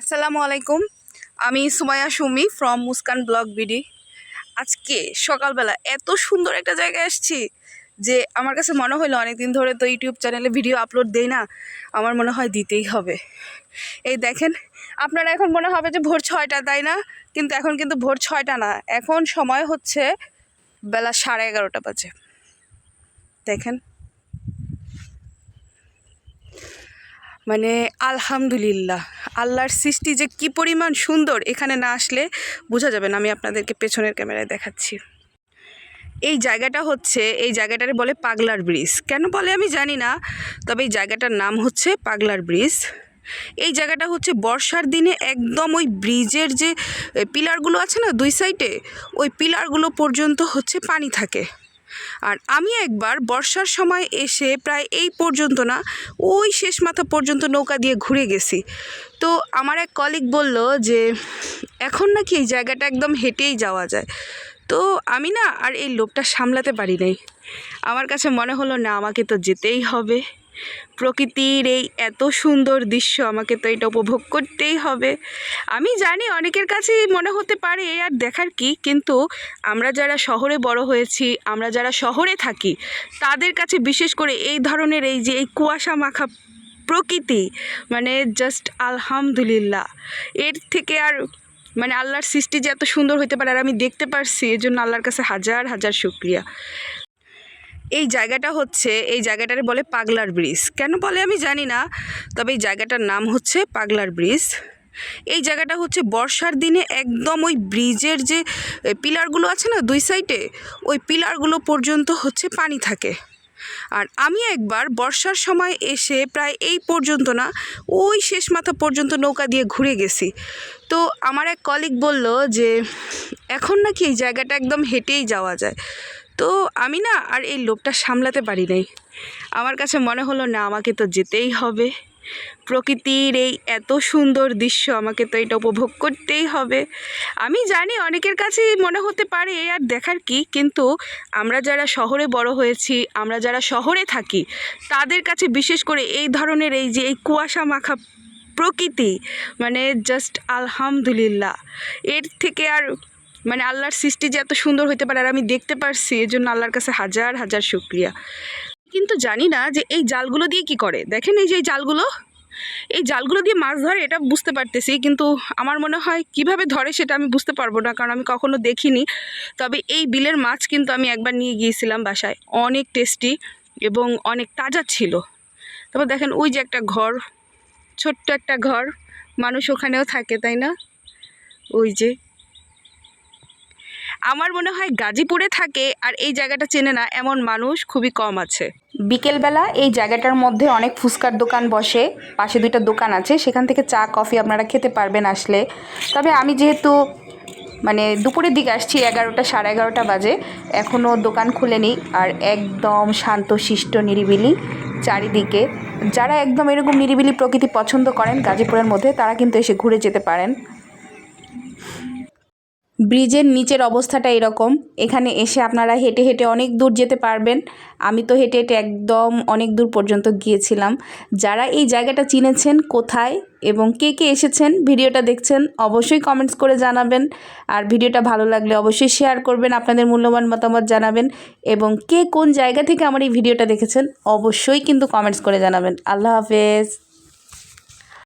আসসালামু আলাইকুম। আমি Sumaiya Sumi from Muskan blog BD. আজকে সকালবেলা এত সুন্দর একটা জায়গায় আসছি যে আমার কাছে মনে হলো অনেকদিন ধরে তো ইউটিউব চ্যানেলে ভিডিও আপলোড দেই না, আমার মনে হয় দিতেই হবে। এই দেখেন, আপনারা এখন মনে হবে যে ভোর ছয়টা, তাই না? কিন্তু এখন কিন্তু ভোর ছয়টা না, এখন সময় হচ্ছে বেলা সাড়ে এগারোটা বাজে। দেখেন। মানে আলহামদুলিল্লাহ। আল্লাহর সৃষ্টি যে কি পরিমাণ সুন্দর, এখানে না আসলে বোঝা যাবে না। আমি আপনাদেরকে পেছনের ক্যামেরায় দেখাচ্ছি। এই জায়গাটা হচ্ছে, এই জায়গাটারে বলে পাগলার ব্রিজ। কেন বলে আমি জানি না, তবে এই জায়গাটার নাম হচ্ছে পাগলার ব্রিজ। এই জায়গাটা হচ্ছে বর্ষার দিনে একদম ওই ব্রিজের যে পিলারগুলো আছে না দুই সাইডে, ওই পিলারগুলো পর্যন্ত হচ্ছে পানি থাকে। আর আমি একবার বর্ষার সময় এসে প্রায় এই পর্যন্ত না, ওই শেষ মাথা পর্যন্ত নৌকা দিয়ে ঘুরে গেছি। তো আমার এক কলিগ বলল যে, এখন নাকি এই জায়গাটা একদম হেঁটেই যাওয়া যায়। তো আমি না আর এই লোকটা সামলাতে পারি নাই। আমার কাছে মনে হলো, না, আমাকে তো যেতেই হবে। প্রকৃতির এই এত সুন্দর দৃশ্য আমাকে তো এটা উপভোগ করতেই হবে। আমি জানি অনেকের কাছেই মনে হতে পারে আর দেখার কি, কিন্তু আমরা যারা শহরে বড় হয়েছি, আমরা যারা শহরে থাকি, তাদের কাছে বিশেষ করে এই ধরনের এই যে এই কুয়াশা মাখা প্রকৃতি মানে জাস্ট আলহামদুলিল্লাহ। এর থেকে আর মানে আল্লাহর সৃষ্টি যে এত সুন্দর হতে পারে আর আমি দেখতে পারছি এর জন্য আল্লাহর কাছে হাজার হাজার শুক্রিয়া। এই জায়গাটা হচ্ছে, এই জায়গাটারে বলে পাগলার ব্রিজ। কেন বলে আমি জানি না, তবে এই জায়গাটার নাম হচ্ছে পাগলার ব্রিজ। এই জায়গাটা হচ্ছে বর্ষার দিনে একদম ওই ব্রিজের যে পিলারগুলো আছে না দুই সাইডে, ওই পিলারগুলো পর্যন্ত হচ্ছে পানি থাকে। আর আমি একবার বর্ষার সময় এসে প্রায় এই পর্যন্ত না, ওই শেষ মাথা পর্যন্ত নৌকা দিয়ে ঘুরে গেছি। তো আমার এক কলিগ বলল যে, এখন নাকি এই জায়গাটা একদম হেঁটেই যাওয়া যায়। তো আমি না আর এই লোভটা সামলাতে পারি নাই। আমার কাছে মনে হলো, না, আমাকে তো যেতেই হবে। প্রকৃতির এই এত সুন্দর দৃশ্য, আমাকে তো এটা উপভোগ করতেই হবে। আমি জানি অনেকের কাছেই মনে হতে পারে আর দেখার কি, কিন্তু আমরা যারা শহরে বড় হয়েছি, আমরা যারা শহরে থাকি, তাদের কাছে বিশেষ করে এই ধরনের এই যে এই কুয়াশা মাখা প্রকৃতি মানে জাস্ট আলহামদুলিল্লাহ। এর থেকে আর মানে আল্লাহর সৃষ্টি যে এত সুন্দর হতে পারে, আর আমি দেখতে পারছি এর জন্য আল্লাহর কাছে হাজার হাজার শুক্রিয়া। কিন্তু জানি না যে এই জালগুলো দিয়ে কি করে। দেখেন এই যে এই জালগুলো এই জালগুলো দিয়ে মাছ ধরে, এটা বুঝতে পারতেছি, কিন্তু আমার মনে হয় কীভাবে ধরে সেটা আমি বুঝতে পারব না, কারণ আমি কখনো দেখিনি। তবে এই বিলের মাছ কিন্তু আমি একবার নিয়ে গিয়েছিলাম বাসায়। অনেক টেস্টি এবং অনেক তাজা ছিল। তারপর দেখেন ওই যে একটা ঘর, ছোট্ট একটা ঘর, মানুষ ওখানেও থাকে, তাই না? ওই যে আমার মনে হয় গাজীপুরে থাকে আর এই জায়গাটা চেনে না, এমন মানুষ খুবই কম আছে। বিকেলবেলা এই জায়গাটার মধ্যে অনেক ফুচকার দোকান বসে, পাশে দুইটা দোকান আছে, সেখান থেকে চা, কফি আপনারা খেতে পারবেন আসলে। তবে আমি যেহেতু মানে দুপুরের দিকে আসছি, এগারোটা সাড়ে এগারোটা বাজে এখনও দোকান খুলেনি আর একদম শান্ত, শিষ্ট, নিরিবিলি চারিদিকে। যারা একদম এরকম নিরিবিলি প্রকৃতি পছন্দ করেন গাজীপুরের মধ্যে, তারা কিন্তু এসে ঘুরে যেতে পারেন। ব্রিজের নিচের অবস্থাটা এরকম। এখানে এসে আপনারা হেঁটে হেঁটে অনেক দূর যেতে পারবেন। আমি তো হেঁটে হেঁটে একদম অনেক দূর পর্যন্ত গিয়েছিলাম। যারা এই জায়গাটা চিনেছেন কোথায় এবং কে কে এসেছেন, ভিডিওটা দেখছেন, অবশ্যই কমেন্টস করে জানাবেন। আর ভিডিওটা ভালো লাগলে অবশ্যই শেয়ার করবেন, আপনাদের মূল্যবান মতামত জানাবেন এবং কে কোন জায়গা থেকে আমার এই ভিডিওটা দেখেছেন, অবশ্যই কিন্তু কমেন্টস করে জানাবেন। আল্লাহ হাফেজ।